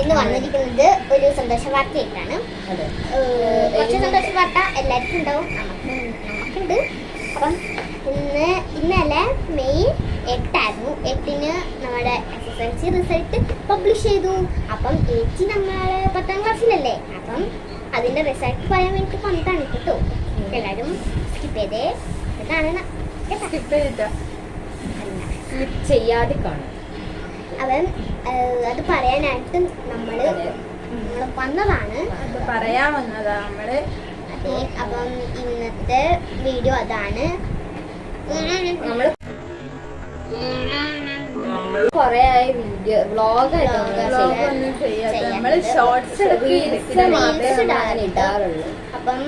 ഇന്ന് വന്നിരിക്കുന്നത് ഒരു സന്തോഷ വാർത്തയായിട്ടാണ് കുറച്ച് സന്തോഷ വാർത്ത എല്ലാവർക്കും ഉണ്ടാവും. നമുക്ക് നമുക്കുണ്ട്. അപ്പം ഇന്ന് ഇന്നലെ മെയ് എട്ടായിരുന്നു. എട്ടിന് നമ്മുടെ S S L C result publish ചെയ്തു. അപ്പം ഏച്ചി നമ്മളെ പത്താം ക്ലാസ്സിലല്ലേ? അപ്പം അതിന്റെ റിസൾട്ട് പറയാൻ വേണ്ടി വന്നതാണ് കേട്ടോ. എല്ലാവരും സ്കിപ്പ് ചെയ്തേ. കാണണം സ്കിപ്പ് ചെയ്തിട്ടാ സ്ലിപ്പ് ചെയ്യാതെ കാണും. അവൻ അത് പറയാനായിട്ട് നമ്മൾ വന്നതാണ്. പറയാൻ വന്നതാ നമ്മൾ. അതെ അപ്പം ഇന്നത്തെ വീഡിയോ അതാണ്. നമ്മൾ കൊറേ ആയി വീഡിയോ ഒന്നും നമ്മൾ ഷോർട്സ് ഇടാറുള്ളൂ. അപ്പം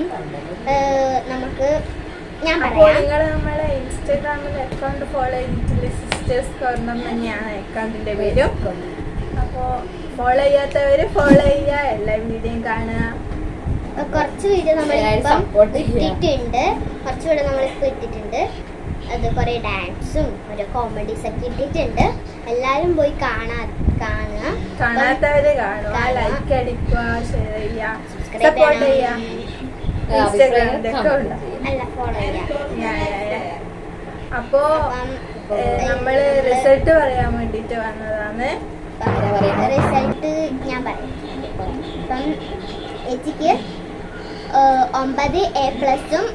നമുക്ക് ഞാൻ പറയാം. നിങ്ങൾ നമ്മളെ ഇൻസ്റ്റാഗ്രാമിൽ അക്കൗണ്ട് ഫോളോ ചെയ്തിട്ടില്ല? സിസ്റ്റേഴ്സ് കോർണർ തന്നെയാണ് അക്കൗണ്ടിന്റെ പേര്. അപ്പോൾ ഫോളോ ചെയ്യാത്തവര് ഫോളോ ചെയ്യുക എല്ലാ വീഡിയോയും കാണുക. കുറച്ച് വീഡിയോ നമ്മൾ. ഇട്ടിട്ടുണ്ട്. കുറച്ച് വീഡിയോ നമ്മൾ ഇപ്പം ഇട്ടിട്ടുണ്ട്. അത് കുറേ ഡാൻസും ഒരു കോമഡീസ് ഒക്കെ ഇട്ടിട്ടുണ്ട്. എല്ലാവരും പോയി കാണാ കാണുക. കാണാത്തവര് കാണുക. ലൈക്ക് അടിക്കുക ഷെയർ ചെയ്യുക സപ്പോർട്ട്. ചെയ്യുക. അപ്പോ നമ്മൾ റിസൾട്ട് പറയാൻ വേണ്ടിട്ട് വന്നതാണ്? റിസൾട്ട് ഞാൻ പറയാം. അപ്പം ചേച്ചിക്ക് ഒമ്പത് എ പ്ലസും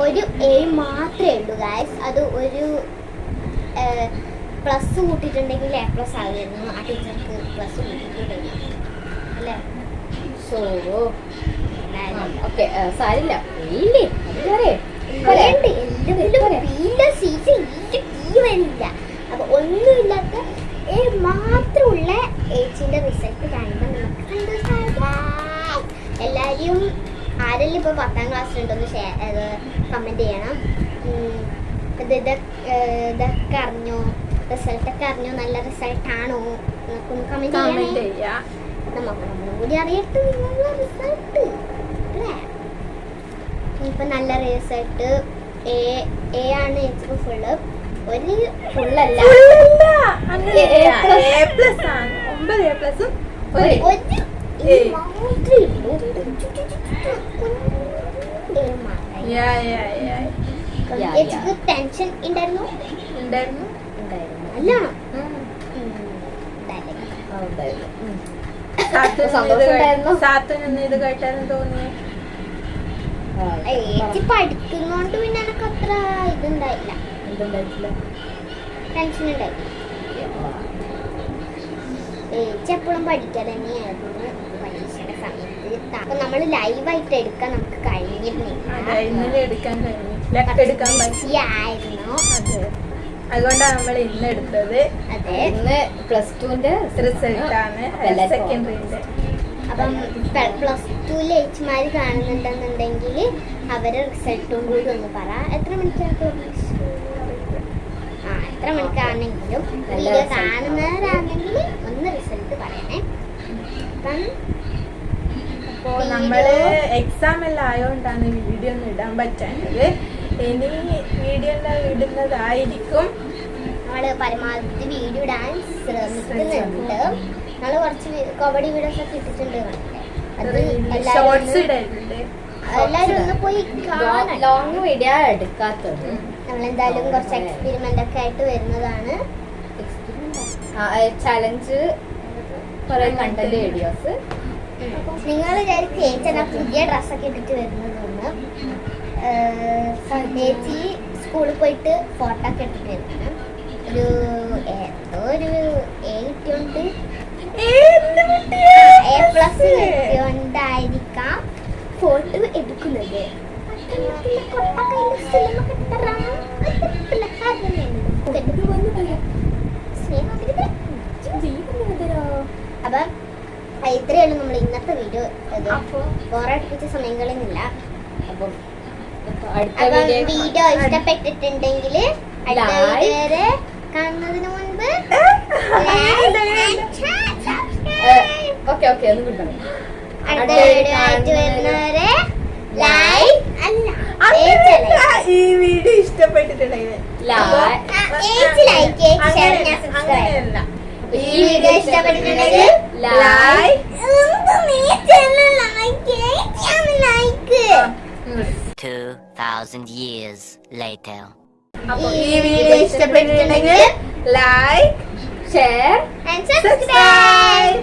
ഒരു എ മാത്രമേ ഉള്ളൂ ഗായ്സ് അത് ഒരു പ്ലസ് കൂട്ടിയിട്ടുണ്ടെങ്കിൽ എ പ്ലസ് ആകുമായിരുന്നു ആ ടീച്ചർക്ക് പ്ലസ് കൂട്ടിയിട്ടുണ്ടെങ്കിൽ. അല്ലേ? സോ. ഓക്കെ സാരില്ല. ഇല്ലേ അത് പോരെ? പോരെ? ഉണ്ട്. എല്ലാവരും വീണ്ടും സീസൺ ഈ ഈ വരില്ല അപ്പൊ ഒന്നുമില്ലാത്ത ഏ മാത്രമുള്ള ഏച്ചിന്റെ റിസൾട്ട് കാണുമ്പോൾ നമുക്ക് സന്തോഷമായി എല്ലാവരും ആരെല്ലാം ഇപ്പൊ പത്താം ക്ലാസ്സിലുണ്ടോന്ന് ഷെയർ കമന്റ് ചെയ്യണം. ഇതൊക്കെ അറിഞ്ഞോ? റിസൾട്ടൊക്കെ അറിഞ്ഞോ? നല്ല റിസൾട്ട് ആണോ? എന്നൊക്കെ ഒന്ന് കമന്റ് ചെയ്യാം. നമുക്ക് കൂടി അറിയട്ടെ നിങ്ങളുടെ റിസൾട്ട് ഇപ്പൊ നല്ല റിസൾട്ട് എ എ ആണ് ചേച്ചിക്ക് ഫുള്ള് ഒരു ഫുള്ളല്ല ഫുള്ളല്ല അങ്ങനെ എ പ്ലസ് ആണ്. ഒമ്പത് എ പ്ലസും ടെൻഷൻ ഉണ്ടായിരുന്നു ഉണ്ടായിരുന്നു അല്ല. സന്തോഷം ഇത് ഉണ്ടായിരുന്നോ? കേട്ട്- ഇത് കേട്ടാലും തോന്നി ആ, ചേച്ചി പഠിക്കുന്നോണ്ട് പിന്നെ എനിക്ക് അത്ര ഇതുണ്ടായില്ല. ടെൻഷൻ ഉണ്ടായി ഏച്ചി എപ്പോഴും പഠിക്കാൻ തന്നെയായിരുന്നു പരീക്ഷയുടെ സമയത്ത്. അപ്പൊ നമ്മൾ ലൈവായിട്ട് എടുക്കാൻ നമുക്ക് കഴിഞ്ഞിരുന്നില്ല. ആയിരുന്നു അതെ. അതുകൊണ്ടാണ് നമ്മൾ ഇന്ന് എടുത്തത്. അതെ. ഇന്ന് പ്ലസ് ടുവിന്റെ റിസൾട്ട് ആണ്. സെക്കൻഡറിന്റെ അപ്പം പ്ലസ് ടുവിൽ എച്ച്മാർ കാണുന്നുണ്ടെന്നുണ്ടെങ്കിൽ അവരെ റിസൾട്ടും കൂടി ഒന്ന് പറ. എത്ര മണിക്കാണ് ആ എത്ര മണിക്കാണെങ്കിലും വീഡിയോ. കാണുന്നവരാണെങ്കിൽ ഒന്ന് റിസൾട്ട് പറയണേ. അപ്പം അപ്പോൾ നമ്മൾ എക്സാം എല്ലാം ആയതുകൊണ്ടാണ് വീഡിയോ ഒന്നും ഇടാൻ പറ്റാഞ്ഞത്. ഇനി വീഡിയോ എല്ലാം ഇടുന്നതായിരിക്കും. നമ്മൾ പരമാവധി വീഡിയോ ഇടാൻ ശ്രമിക്കുന്നുണ്ട്. നമ്മൾ കുറച്ച് കോമഡി വീഡിയോസ് ഒക്കെ ഇട്ടിട്ടുണ്ട്? അത് എല്ലാവരും ഒന്ന് പോയി ലോങ് വീഡിയോ എടുക്കാത്തത്. നമ്മളെന്തായാലും കുറച്ച് എക്സ്പെരിമെന്റ് ഒക്കെ ആയിട്ട് വരുന്നതാണ്. ചലഞ്ച് കുറെ കണ്ടന്റ് വീഡിയോസ് നിങ്ങൾ വിചാരിക്കും ചേച്ചി പുതിയ ഡ്രസ്സൊക്കെ ഇട്ടിട്ട് വരുന്നതെന്ന്. ചേച്ചി സ്കൂളിൽ പോയിട്ട് ഫോട്ടോ ഒക്കെ ഇട്ടിട്ട് വരുന്നത് ഒരു ഏതോ ഒരു ഏ കിട്ടിയോണ്ട് എ പ്ലസ് കിട്ടിയോണ്ടായിരിക്കാം ഫോട്ടോ എടുക്കുന്നത്. അപ്പം ഇത്രയാണ് നമ്മൾ ഇന്നത്തെ വീഡിയോ ബോറടിപ്പിച്ച സമയം കളയുന്നില്ല അപ്പം വീഡിയോ ഇഷ്ടപ്പെട്ടിട്ടുണ്ടെങ്കിൽ അടുത്ത. വീഡിയോ കാണുന്നതിന് മുൻപ് ഓക്കെ ഓക്കെ ഒന്ന് കിട്ടണം ഈ വീഡിയോ ഇഷ്ടപ്പെട്ടിട്ടുണ്ടെങ്കിൽ. അപ്പോൾ- ഈ വീഡിയോ ഇഷ്ടപ്പെട്ടിട്ടുണ്ടെങ്കിൽ ലൈക്ക്. ലൈക്ക്. 2,000 years later. അപ്പൊ ഈ വീഡിയോ ഇഷ്ടപ്പെട്ടിട്ടുണ്ടെങ്കിൽ ലൈക്ക് ഷെയർ സബ്സ്ക്രൈബ്